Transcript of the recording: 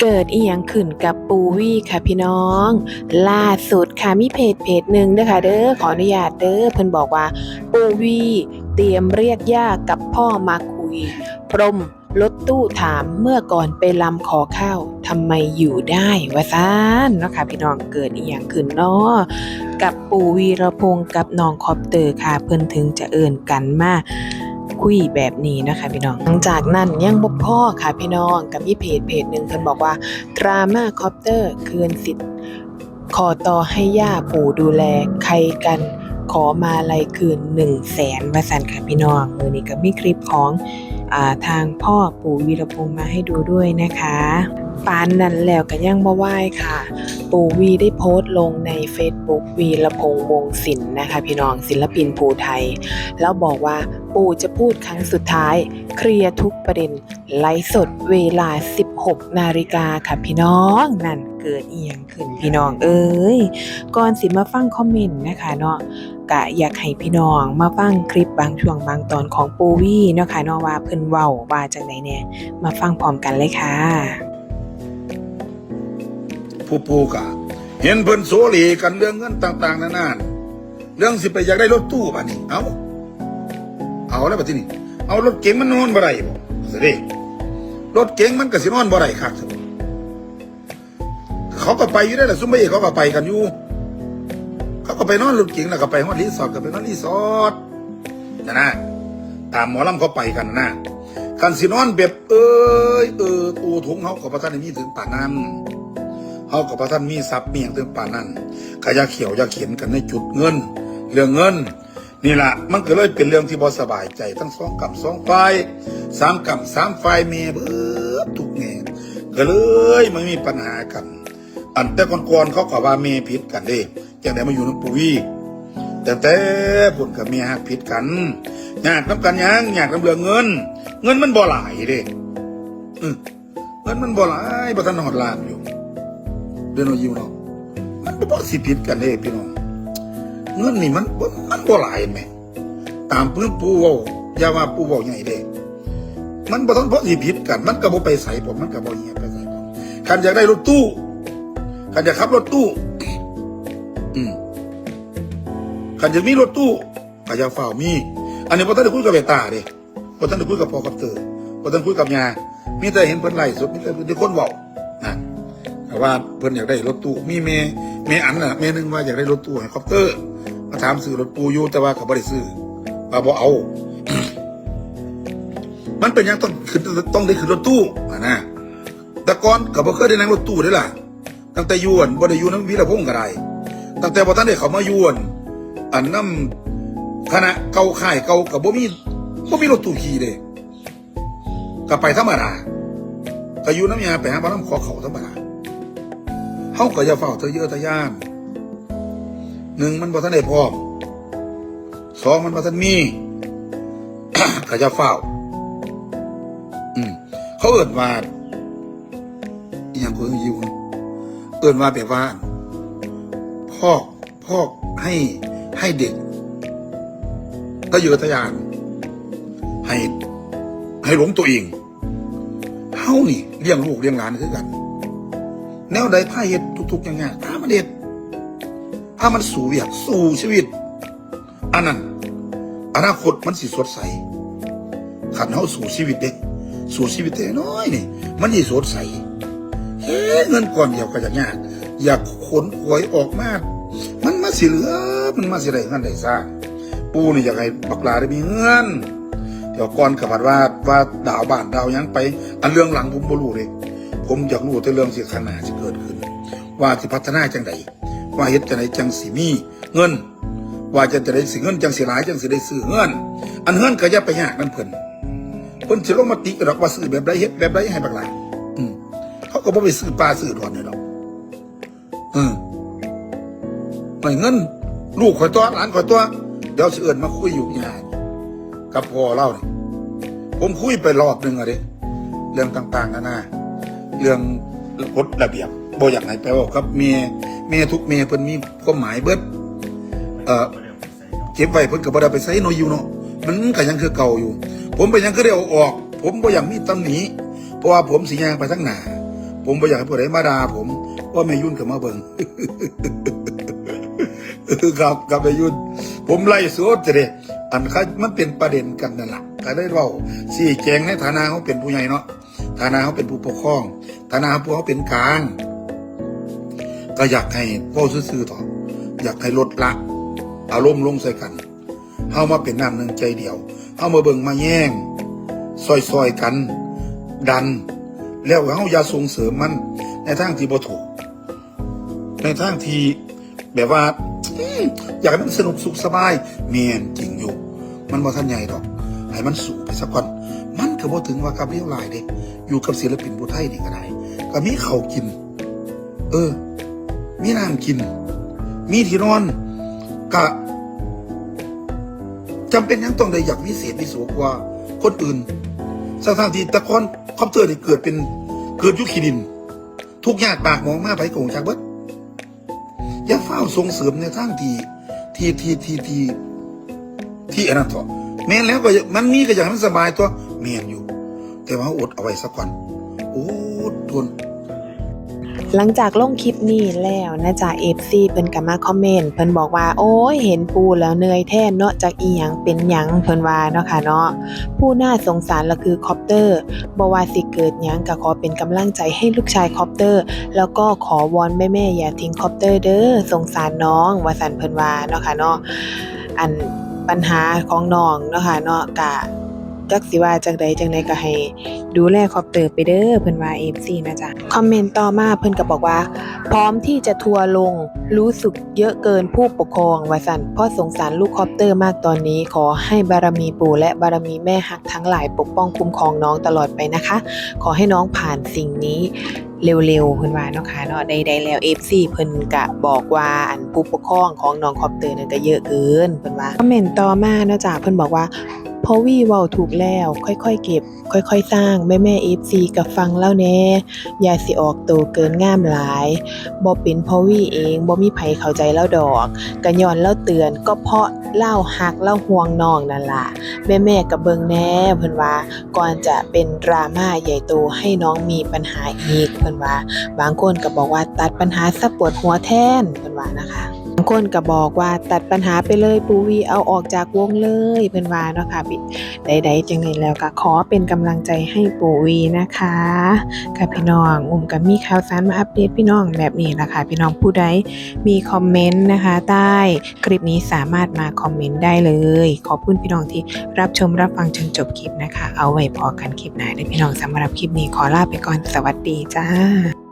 เกิดอีหยังขึ้นกับปูวี่ค่ะพี่น้อง ล่าสุดค่ะมีเพจเพจหนึ่งเด้อค่ะเด้อขออนุญาตเด้อเพิ่นบอกว่า ปูวี่เตรียมเรียกย่ากับพ่อมาคุย พรมรถตู้ถามเมื่อก่อนไปลำขอข้าวทำไมอยู่ได้วะซานเนาะค่ะพี่น้องเกิดอีหยังขึ้นเนาะกับปูวีระพงษ์กับน้องคอปเตอร์ค่ะเพิ่นถึงจะเอิ่นกันมา คุยแบบนี้นะคะพี่น้อง หลังจากนั้นยังบ่พ่อค่ะพี่น้องกับมีเพจเพจหนึ่งเพิ่นบอกว่าดราม่าคอปเตอร์คืนสิทธิ์ขอต่อให้ย่าปู่ดูแลใครกันขอมาลัยคืน1 0 0 0 0แสนวาสันค่ะพี่น้องมือนี้ก็มีคลิปของอาทางพ่อปู่วีรพงษ์มาให้ดูด้วยนะคะปานนั้นแล้วก็ยังมาไหว้ค่ะ ปู่วีได้โพสต์ลงใน Facebook วีรพงษ์วงศิลป์นะคะ พี่น้องศิลปินภูไทย แล้วบอกว่า ปู่จะพูดครั้งสุดท้าย เคลียร์ทุกประเด็น ไลฟ์สดเวลา 16 นาฬิกาค่ะพี่น้อง นั่นเกิดเอียงขึ้นพี่น้องเอ้ย ก่อนสิมาฟังคอมเมนต์นะคะเนาะกะอยากให้พี่น้องมาฟังคลิปบางช่วงบางตอนของปูวี่เนาะค่ะเนาะว่าเพิ่นเว้าว่าจังไดเนี่ยมาฟังพร้อมกันเลยค่ะผู้ผู้กะเห็นเพิ่นโซเลกันเรื่องเงินต่าง ๆนานาเรื่องสิไปอยากได้รถตู้ป่ะนี่เอาเอา แล้วปะที่นี่เอารถเก๋งมันนอนบ่ได้บ่สิเด้รถเก๋งมันก็สินอนบ่ได้คักสิบ่เขาก็ไปอยู่ได้แหละซุ่มเบ้เขาก็ไปกันอยู่ เขาก็ไปนอนรถเก๋งแล้วก็ไปฮอดรีสอร์ทก็ไปนอนรีสอร์ทนะนะตามหมอลำเขาไปกันนะกันสินอนแบบเอ้ยเออตูถุงเขาก็ประทานมีถึงป่านนั้นเฮากับพระท่านมีทรัพย์มีอย่างเติมป่านนั้นก็อยาเขียวยาเขียนกันในจุดเงิน เรื่องเงิน นี่ละมันก็เลยเป็นเรื่องที่บ่สบายใจ ทั้งสองกับสองฝ่ายสามกับสามฝ่ายเมีเบิดทุกแง่ก็เลยไม่มีปัญหากัน อันแต่ก่อนๆเขาก็ว่าเมีผิดกันเด้จังไดมาอยู่น้ำปุวีแต่แต่ผลกับเมียหักผิดกันอยากน้ำกันยังอยากน้ำเรื่องเงิน เงินมันบ่หลายเด้เงินมันบ่หลายบ่ทันหอดลานอยู่เดินอาอยู่เนาะมันบ่บ่สิผิดกันเด้พี่น้อง เงินนี่มันมันบ่หลายแหมตามพื้นปูเว้าอย่าว่าปูเว้าใหญ่เด้มันบ่ต้องบ่สิผิดกัน มันก็บ่ไปใส่ผมมันก็บ่เหียไปใส่ผมคันอยากได้รถตู้คันอยากขับรถตู้อืมคันอยากมีรถตู้ก็อย่าเฝ้ามี อันนี้บ่ทันได้คุยกับเบตาเด้บ่ทันได้คุยกับพ่อกับเตอบ่ทันคุยกับยามีแต่เห็นเพิ่นไล่สดมีแต่เพิ่นคนเว้านะแต่ว่าเพิ่นอยากได้รถตู้มีเมเมอันน่ะเมนึงว่าอยากได้รถตู้เฮลิคอปเตอร์ มาถามซื้อรถตู้อยู่แต่ว่าเขาบ่ได้ซื้อว่าบ่เอา มันเป็นยังต้องขึ้นต้องได้ขึ้นรถตู้อะนะแต่ก่อนก็บ่เคยได้นั่งรถตู้ด้ล่ะ ตั้งแต่ยวนบ่ได้อยู่นำวีรพงษ์ก็ได้ตั้งแต่บ่ทันได้เขามายวนอันน้ำคณะเก่าค่ายเก่าก็บ่มีบ่มีรถตู้ขี่เด้ก็ไปธรรมดาก็อยู่น้ำยาไปหาบ่น้ำขอเขาธรรมดาเฮาก็อย่าเฝ้าเธอเยอะทะยาน หนึ่งมันบ่ทันได้พร้อมสองมันบ่ทันมีก็อย่าเฝ้า อืมเขาเอิ้นว่าอย่างคนอยู่เอิ้นว่าแบบว่าพ่อกพ่อกให้ให้เด็กทะเยอทยานให้ให้หลงตัวเองเฮานี่เลี้ยงลูกเลี้ยงหลานคือกัน แนวใดผ้าเห็ดทุกๆอย่างเงี้ยถ้ามันเห็ด ถ้ามันสู่เวียกสู่ชีวิต อันนั้นอนาคตมันสิสดใสขันเฮาสู่ชีวิตเด็ก สู่ชีวิตเด็กน้อยนี่ มันสิสดใสเฮ้เงินก่อนเดียวก็อยากยากอยากขนหวยออกมามันมาสิเหลือ มันมาสิได้เงินได้ซ่าปูนี่อยากให้บักลาได้มีเงินเดี๋ยวก่อนกับผัดว่าว่าดาวบ้านดาวยังไป อันเรื่องหลังผมบ่รู้เลย ผมอยากรู้แต่เรื่องสิขนาดจะเกิดขึ้น ว่าสิพัฒนาจังใด ว่าเฮ็ดจังใดจังสิมีเงิน ว่าจะจะได้สิเงินจังสิหลายจังสิได้ซื้อเงิน อันเงินก็อย่าไปยากนั่นเพิ่นเพิ่นสิลงมาติกันดอกว่าซื้อแบบใดเฮ็ดแบบใดให้บักหลายอืมเขาก็บ่ไปซื้อปลาซื้อดอนนี่ดอกอืมไม่เงิน ลูกข่อยตัวหลานข่อยตัวเดี๋ยวสิเอิ้นมาคุยอยู่ยากกับพ่อเล่านี่ผมคุยไปรอบหนึงอะเด้เรื่องต่างๆนานาเรื่องกฎระเบียบบ่อยากให้ไปเว่ากับเมีย เมียทุกเมียเพิ่นมีความหมายเบิดเอ่อเก็บไว้เพิ่นก็บ่ได้ไปใช้น้อยู่เนาะมันก็ยังคือเก่าอยู่ ผมไปยังคือได้เอาออก ผมบ่อยากมีตำหนิเพราะว่าผมสิยางไปทั้งหน้าผมบ่อยากให้ผู้ใดมาด่าผมว่าแม่ยุ่นกับมาเบิ่งครับกับแม่ยุ่น ผมไล่สดจะเด้อันคัมันเป็นประเด็นกันนั่นแหละก็ได้เว้าสี่แจงในฐานะเขาเป็นผู้ใหญ่เนาะฐานะเขาเป็นผู้ปกครอง ฐานะเขาเขาเป็นกลาง ก็อยากให้พ่อซื่อๆต่ออยากให้ลดละ อารมณ์ลงใส่กันเฮามาเป็นน้ำหนึ่งใจเดียวเฮามาเบิ่งมาแย่งซอยๆกัน ดัน แล้วเฮาอย่าส่งเสริมมัน ในทางที่บ่ถูก ในทางที่แบบว่าอยากให้มันสนุกสุขสบายเมียนจริงอยู่ มันบ่ทันใหญ่ดอกให้มันสูงไปสักก่อนมันก็บ่ถึงว่ากับเรียวลายเด้อยู่กับศิลปินผู้ไทยนี่ก็ได้ก็มีเขากิน เออ มีน้ำกิน มีที่นอนก็จำเป็นยังต้องได้อยากวิเศษวิโสกว่า คนอื่นสถานที่ตะกอนคอปเตอร์นี่เกิดเป็นเกิดยุคขีดิน ทุกยากปากมองมาไปโกงจากเบิดอย่าเฝ้าส่งเสริมในทางที่ที่ที่ที่ที่ที่อันนั้นเถอะแม้นแล้วก็มันมีก็อย่างนั้นสบายตัวแม่นอยู่ แต่ว่าอดเอาไว้สักก่อนโอ้ทน หลังจากลงคลิปนี้แล้วนะจ๊ะ FC เพิ่นก็มาคอมเมนต์เพิ่นบอกว่าโอ้ยเห็นปูแล้วเหนื่อยแท้เนาะจากอีหยังเป็นหยังเพิ่นว่าเนาะค่ะเนาะผู้น่าสงสารละคือคอปเตอร์บ่ว่าสิเกิดหยังก็ขอเป็นกำลังใจให้ลูกชายคอปเตอร์ แล้วก็ขอวอนแม่ๆอย่าทิ้งคอปเตอร์เด้อสงสารน้องว่าสันเพิ่นว่าเนาะค่ะเนาะอันปัญหาของน้องเนาะค่ะเนาะกะ จักสิว่าจังใดจังใดก็ให้ดูแลคอปเตอร์ไปเด้อเพิ่นว่า FC นะจ๊ะคอมเมนต์ต่อมาเพิ่นก็บอกว่า พร้อมที่จะทัวร์ลงรู้สึกเยอะเกินผู้ปกครองว่าสั่นพ่อสงสารลูกคอปเตอร์มากตอนนี้ขอให้บารมีปู่และบารมีแม่ฮักทั้งหลายปกป้องคุ้มครองน้องตลอดไปนะคะ ขอให้น้องผ่านสิ่งนี้เร็วๆเพิ่นว่าเนาะค่ะเนาะใดๆแล้ว FC เพิ่นก็บอกว่าอันผู้ปกครองของน้องคอปเตอร์นั่นก็เยอะเกินเพิ่นว่าคอมเมนต์ต่อมาเนาะจ้ะเพิ่นบอกว่า พอวี่เว้าถูกแล้ว ค่อยๆเก็บ ค่อยๆ สร้าง แม่แม่ FC กับฟังแล้วแน่อย่าสิออกโตเกินงามหลายบ่เป็นพราะวี่เองบ่มีไผเข้าใจแล้วดอกก็ย้อนเล่าเตือนก็เพราะเล่าฮักเล่าห่วงน้องนั่นล่ะแม่แม่ๆก็เบิงแน่เพิ่นว่าก่อนจะเป็นดราม่าใหญ่โตให้น้องมีปัญหาอีกเพิ่นว่า บางคนก็บอกว่าตัดปัญหาซะปวดหัวแทนเพิ่นว่านะคะ บางคนก็บอกว่าตัดปัญหาไปเลยปูวีเอาออกจากวงเลยเพิ่อนว่าเนาะค่ะบิใดๆจังไดแล้วก็ขอเป็นกำลังใจให้ปูวีนะคะค่ะพี่น้องอุ้มก็มีข่าวสารมาอัปเดตพี่น้องแบบนี้นะคะพี่น้องผู้ใดมีคอมเมนต์นะคะ ใต้คลิปนี้สามารถมาคอมเมนต์ได้เลย ขอบคุณพี่น้องที่รับชมรับฟังจนจบคลิปนะคะ เอาไว้พอกันคลิปหน้าเด้พี่น้องสำหรับคลิปนี้ขอลาไปก่อนสวัสดีจ้า